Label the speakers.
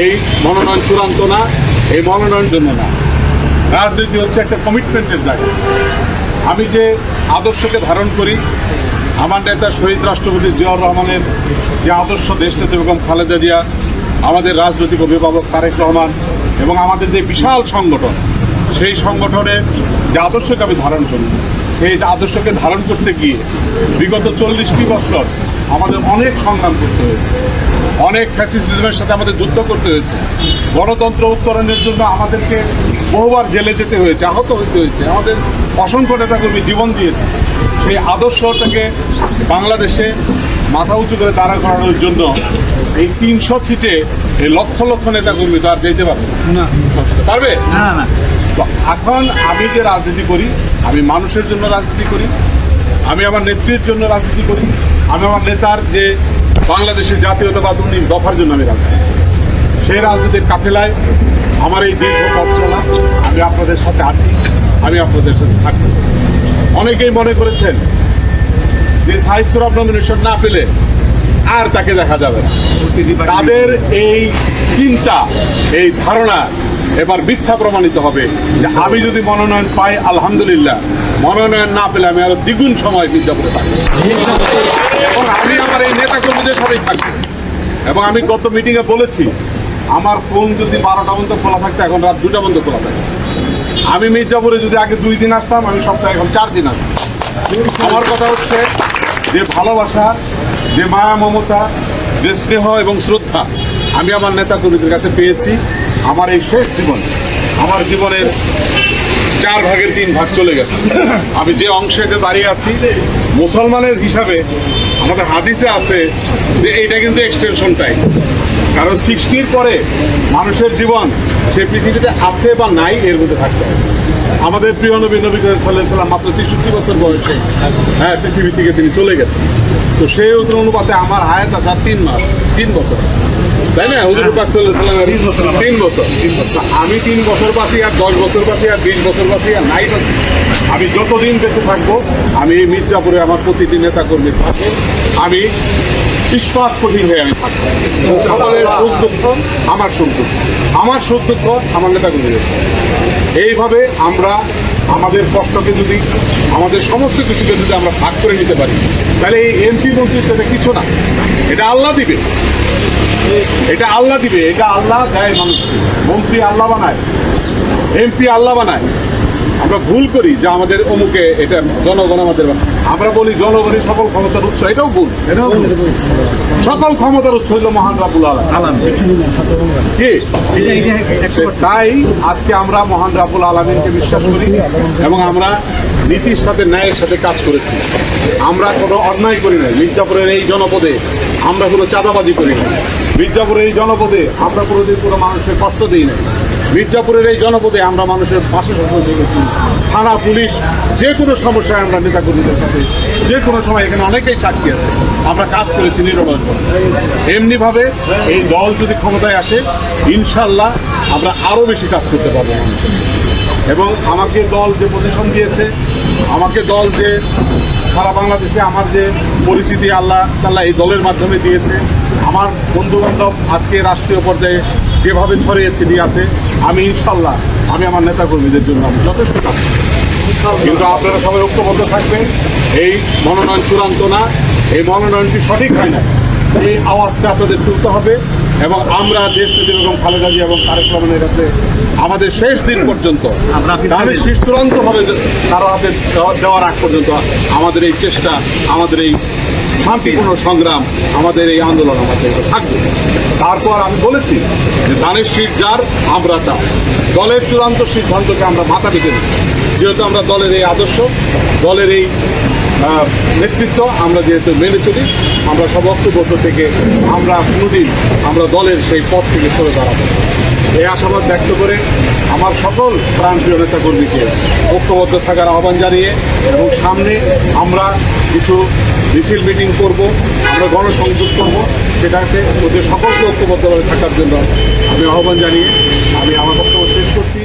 Speaker 1: এই মনোনয়ন চূড়ান্ত না, এই মনোনয়ন জন্য না। রাজনীতি হচ্ছে একটা কমিটমেন্টের জায়গা। আমি যে আদর্শকে ধারণ করি, আমার নেতা শহীদ রাষ্ট্রপতি জিয়াউর রহমানের যে আদর্শ দেশনেত্রী বেগম খালেদা জিয়া, আমাদের রাজনৈতিক অভিভাবক তারেক রহমান এবং আমাদের যে বিশাল সংগঠন, সেই সংগঠনের যে আদর্শকে আমি ধারণ করি, সেই আদর্শকে ধারণ করতে গিয়ে বিগত চল্লিশটি বছর আমাদের অনেক সংগ্রাম করতে হয়েছে। অনেক ফ্যাসিজমের সাথে আমাদের যুদ্ধ করতে হয়েছে। গণতন্ত্র উত্তরণের জন্য আমাদেরকে বহুবার জেলে যেতে হয়েছে আহত হতে হয়েছে। আমাদের অসংখ্য নেতাকর্মী জীবন দিয়েছে। সেই আদর্শটাকে বাংলাদেশে মাথা উঁচু করে দাঁড়া করানোর জন্য এই তিনশো সিটে এই লক্ষ লক্ষ নেতাকর্মী তো আর যেতে পারবে না। পারবে?
Speaker 2: না না।
Speaker 1: তো এখন আমি যে রাজনীতি করি আমি মানুষের জন্য রাজনীতি করি আমি আমার নেত্রীর জন্য রাজনীতি করি আমি আমার নেতার যে বাংলাদেশের জাতীয়তাবাদ উনি দফার জন্য আমি রাজনীতি সেই রাজনীতির কাফেলায় আমার এই দীর্ঘ পথ চলা আমি আপনাদের সাথে আছি আমি আপনাদের সাথে থাকব। অনেকেই মনে করেছেন যে সাহিত্যরব নমিনেশন না পেলে আর তাকে দেখা যাবে না। তাদের এই চিন্তা এই ধারণা এবার মিথ্যা প্রমাণিত হবে যে আমি যদি মনোনয়ন পাই, আলহামদুলিল্লাহ। মনোনয়ন না পেলে আমি আরও দ্বিগুণ সময় মির্জাপুরে থাকব। এবং আমি আমার এই নেতা কর্মীদের সাথেই থাকব। এবং আমি গত মিটিংয়ে বলেছি, আমার ফোন যদি বারোটা পর্যন্ত খোলা থাকতো, এখন রাত দুটা পর্যন্ত খোলা থাকে। আমি মির্জাপুরে যদি আগে দুই দিন আসতাম, আমি সপ্তাহে এখন চার দিন আসতাম। আমার কথা হচ্ছে যে ভালোবাসা, যে মায়া, মমতা, যে স্নেহ এবং শ্রদ্ধা আমি আমার নেতা কর্মীদের কাছে পেয়েছি। আমার এই শেষ জীবন, আমার জীবনের চার ভাগের তিন ভাগ চলে গেছে। আমি যে অংশেতে দাঁড়িয়ে আছি, মুসলমানের হিসাবে আমাদের হাদিসে আছে যে এইটা কিন্তু এক্সটেনশন টাইম কারণ সিক্সটির পরে মানুষের জীবন সে পৃথিবীতে আছে বা নাই, এর মধ্যে থাকতে হবে। আমাদের প্রিয় নবী নবী করিম সাল্লাম মাত্র তেষট্টি বছর বয়সে হ্যাঁ পৃথিবী থেকে তিনি চলে গেছেন। তো সেই অনুপাতে আমার হায়াত আছে তিন মাস, তিন বছর। তাই না? হুজুর পাক ওয়াসাল্লামের তিন বছর। আমি তিন বছর বাঁচি আর দশ বছর বাঁচি আর বিশ বছর বাঁচি আর নাই বাঁচি। আমি যতদিন বেঁচে থাকব, আমি মির্জাপুরে আমার প্রতিটি নেতা কর্মীর পাশে আমি ইস্পাত কঠিন হয়ে আমি থাকব। সকলের সুখ দুঃখ, আমার সুখ দুঃখ। আমার সুখ দুঃখ, আমার নেতা কর্মীদের এইভাবে আমরা আমাদের কষ্টকে যদি, আমাদের সমস্ত কিছুকে যদি আমরা ভাগ করে নিতে পারি, তাহলে এই এমপি মন্ত্রীর এটা কিছু না। এটা আল্লাহ দিবে। এটা আল্লাহ দিবে এটা আল্লাহ দেয় মানুষকে মন্ত্রী আল্লাহ বানায় এমপি আল্লাহ বানায়। আমরা ভুল করি যে আমাদের অমুকে এটা জনগণ আমাদের আমরা বলি জনগণের সকল ক্ষমতার উৎস এটাও ভুল।
Speaker 2: এটাও
Speaker 1: সকল ক্ষমতার উৎস হইল মহান রাবুল আলম। কি? তাই আজকে আমরা মহান রাবুল আলমিনকে বিশ্বাস করি এবং আমরা নীতির সাথে ন্যায়ের সাথে কাজ করেছি। আমরা কোনো অন্যায় করি নাই মির্জাপুরের এই জনপদে আমরা কোনো চাঁদাবাজি করি নাই। মির্জাপুরের এই জনপদে আমরা কোনোদিন কোনো মানুষের কষ্ট দিই নাই। মির্জাপুরের এই জনপদে আমরা মানুষের পাশে সহযোগিতা করেছি। থানা, পুলিশ, যে কোনো সমস্যায় আমরা নেতাকর্মীদের সাথে, যে কোনো সময় এখানে অনেকেই সাক্ষী আছে। আমরা কাজ করেছি নিরলস এমনিভাবে এই দল যদি ক্ষমতায় আসে, ইনশাল্লাহ আমরা আরও বেশি কাজ করতে পারব এবং আমাকে দল যে পজিশন দিয়েছে, আমাকে দল যে সারা বাংলাদেশে আমার যে পরিচিতি আল্লাহ তাল্লাহ এই দলের মাধ্যমে দিয়েছে আমার বন্ধু বান্ধব আজকে রাষ্ট্রীয় পর্যায়ে যেভাবে ছড়িয়ে ছিটিয়ে আছে, আমি ইনশাল্লাহ, আমি আমার নেতাকর্মীদের জন্য আমি যথেষ্ট কাজ কিন্তু আপনারা সবাই ঐক্যবদ্ধ থাকবেন, এই মনোনয়ন চূড়ান্ত না, এই মনোনয়নটি সঠিক হয় না। এই আওয়াজটা আপনাদের তুলতে হবে। এবং আমরা দেশ এবং খালেদা জিয়া এবং তারেক রহমানের কাছে আমাদের শেষ দিন পর্যন্ত তাহলে শেষ চূড়ান্ত হবে কারও হাতে দেওয়ার আগ পর্যন্ত আমাদের এই চেষ্টা আমাদের এই শান্তিপূর্ণ সংগ্রাম আমাদের এই আন্দোলন আমাদের থাকবে। তারপর আমি বলেছি যে ধানের শীত যার আমরা তা দলের চূড়ান্ত সিদ্ধান্তকে আমরা মাথা নিই। যেহেতু আমরা দলের এই আদর্শ দলের এই নেতৃত্ব আমরা যেহেতু মেনে চলি আমরা সব ঐক্যবদ্ধ থেকে আমরা কোনোদিন আমরা দলের সেই পথ থেকে সরে দাঁড়াবে। এই আশাবাদ ব্যক্ত করে আমার সকল প্রাণপ্রিয় নেতা কর্মীকে ঐক্যবদ্ধ থাকার আহ্বান জানিয়ে এবং সামনে আমরা কিছু মিছিল মিটিং করব, আমরা গণসংযোগ করব, সেটাতে ওদের সকলকে ঐক্যবদ্ধভাবে থাকার জন্য আমি আহ্বান জানিয়ে আমি আমার বক্তব্য শেষ করছি।